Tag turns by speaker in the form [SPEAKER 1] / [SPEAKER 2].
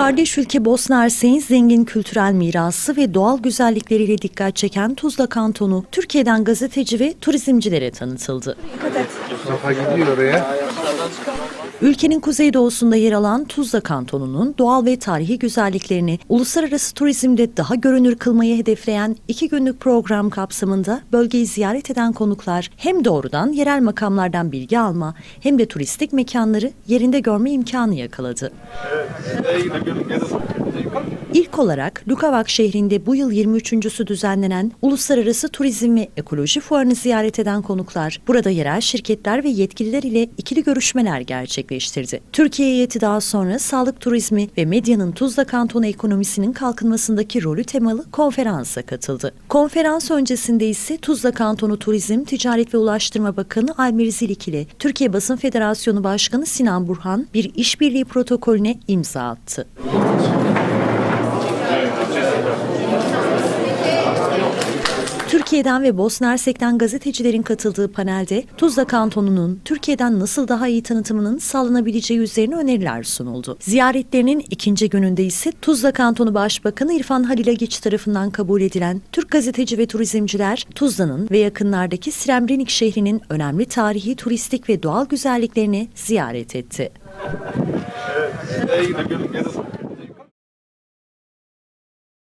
[SPEAKER 1] Kardeş ülke Bosna Hersek'in zengin kültürel mirası ve doğal güzellikleriyle dikkat çeken Tuzla Kantonu, Türkiye'den gazeteci ve turizmcilere tanıtıldı.
[SPEAKER 2] Mustafa gidiyor oraya.
[SPEAKER 1] Ülkenin kuzeydoğusunda yer alan Tuzla Kantonu'nun doğal ve tarihi güzelliklerini uluslararası turizmde daha görünür kılmayı hedefleyen iki günlük program kapsamında bölgeyi ziyaret eden konuklar hem doğrudan yerel makamlardan bilgi alma hem de turistik mekanları yerinde görme imkanı yakaladı. going to get us. İlk olarak Lukavak şehrinde bu yıl 23.sü düzenlenen Uluslararası Turizm ve Ekoloji Fuarı'nı ziyaret eden konuklar, burada yerel şirketler ve yetkililer ile ikili görüşmeler gerçekleştirdi. Türkiye heyeti daha sonra sağlık turizmi ve medyanın Tuzla Kantonu ekonomisinin kalkınmasındaki rolü temalı konferansa katıldı. Konferans öncesinde ise Tuzla Kantonu Turizm, Ticaret ve Ulaştırma Bakanı Almir Zilik ile Türkiye Basın Federasyonu Başkanı Sinan Burhan bir işbirliği protokolüne imza attı. Türkiye'den ve Bosna Hersek'ten gazetecilerin katıldığı panelde Tuzla Kantonu'nun Türkiye'den nasıl daha iyi tanıtımının sağlanabileceği üzerine öneriler sunuldu. Ziyaretlerinin ikinci gününde ise Tuzla Kantonu Başbakanı İrfan Halil Agiç tarafından kabul edilen Türk gazeteci ve turizmciler Tuzla'nın ve yakınlardaki Srebrenik şehrinin önemli tarihi, turistik ve doğal güzelliklerini ziyaret etti.
[SPEAKER 2] Evet.